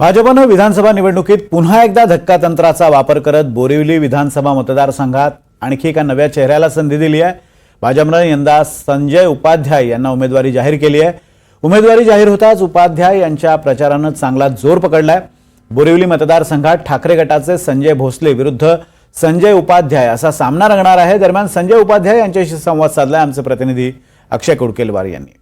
भाजपनं विधानसभा निवडणुकीत पुन्हा एकदा धक्कातंत्राचा वापर करत बोरिवली विधानसभा मतदारसंघात आणखी एका नव्या चेहऱ्याला संधी दिली आहे. भाजपनं यंदा संजय उपाध्याय यांना उमेदवारी जाहीर केली आहे. उमेदवारी जाहीर होताच उपाध्याय यांच्या प्रचारानं चांगला जोर पकडलाय. बोरिवली मतदारसंघात ठाकरे गटाचे संजय भोसले विरुद्ध संजय उपाध्याय असा सामना रंगणार आहे. दरम्यान संजय उपाध्याय यांच्याशी संवाद साधलाय. आमचे प्रतिनिधी अक्षय कुडकेलवार यांनी.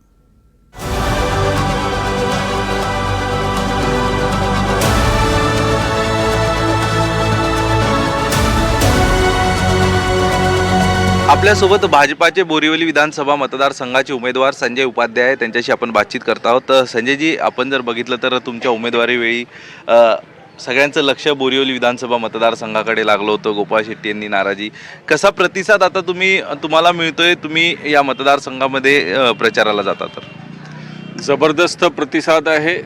आपल्यासोबत भाजपाचे बोरिवली विधानसभा मतदारसंघाचे उमेदवार संजय उपाध्याय आहे. त्यांच्याशी आपण बातचीत करत आहोत. तर संजयजी आपण जर बघितलं तर तुमच्या उमेदवारीवेळी सगळ्यांचं लक्ष बोरिवली विधानसभा मतदारसंघाकडे लागलं होतं. गोपाळ शेट्टी यांनी नाराजी. कसा प्रतिसाद आता तुम्ही तुम्हाला मिळतोय? तुम्ही या मतदारसंघामध्ये प्रचाराला जाता तर. जबरदस्त प्रतिसाद आहे.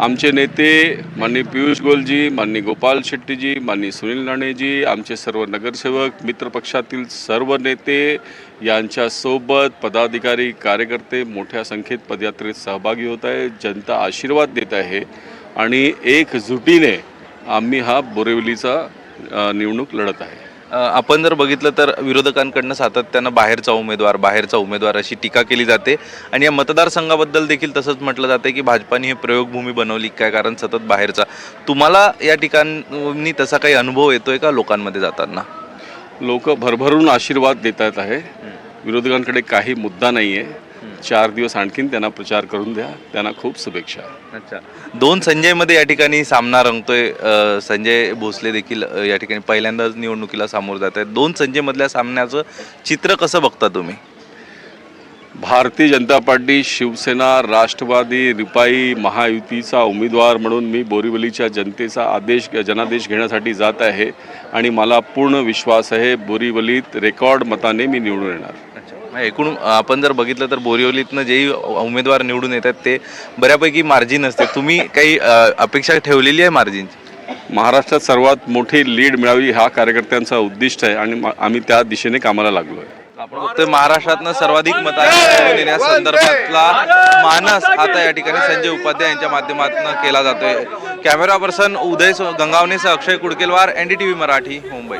आमचे नेते माननीय पियुष गोलजी माननीय गोपाल शेट्टीजी माननीय सुनील राणेजी आमचे सर्व नगरसेवक मित्रपक्षातील सर्व नेते यांच्यासोबत पदाधिकारी कार्यकर्ते मोठ्या संख्येत पदयात्रेत सहभागी होत आहे जनता आशीर्वाद देत आहे आणि एकजुटीने आम्ही हा बोरिवलीचा निवडणूक लढत आहे. आपण जर बघितलं तर विरोधकांकडनं सातत्यानं बाहेरचा उमेदवार बाहेरचा उमेदवार अशी टीका केली जाते. आणि या मतदारसंघाबद्दल देखील तसंच म्हटलं जाते की भाजपाने हे प्रयोगभूमी बनवली काय? कारण सतत बाहेरचा. तुम्हाला या ठिकाणी तसा काही अनुभव येतोय का लोकांमध्ये जाताना? लोक भरभरून आशीर्वाद देत आहेत आहे. विरोधकांकडे काही मुद्दा नाही आहे चार दिवस आणखीन त्यांना प्रचार करून द्या. त्यांना खूप शुभेच्छा. अच्छा. दोन संजयमध्ये या ठिकाणी सामना रंगतोय. अ, संजय भोसले देखील अ, या ठिकाणी पहिल्यांदाच निवडणुकीला सामोरं जात आहेत. दोन संजयमधल्या सामन्याचं चित्र कसं बघता तुम्ही? भारतीय जनता पार्टी शिवसेना राष्ट्रवादी रिपाई महायुतीचा उमेदवार म्हणून मी बोरिवलीच्या जनतेचा आदेश जनादेश घेण्यासाठी जात आहे. आणि मला पूर्ण विश्वास आहे बोरिवलीत रेकॉर्ड मताने मी निवडून येणार. मग एकूण आपण जर बघितलं तर बोरिवलीतनं जेही उमेदवार निवडून येतात ते बऱ्यापैकी मार्जिन असते. तुम्ही काही अ, अपेक्षा ठेवलेली आहे मार्जिनची? महाराष्ट्रात सर्वात मोठी लीड मिळावी हा कार्यकर्त्यांचा उद्दिष्ट आहे आणि मा- आम्ही त्या दिशेने कामाला लागलो आहे आपण बघतोय महाराष्ट्रातनं सर्वाधिक देण्यासंदर्भातला मानस आता या ठिकाणी संजय उपाध्याय यांच्या माध्यमातून केला जातोय. कॅमेरा पर्सन उदय सो- गंगावणेसह अक्षय कुडकेलवार एनडीटीव्ही मराठी मुंबई.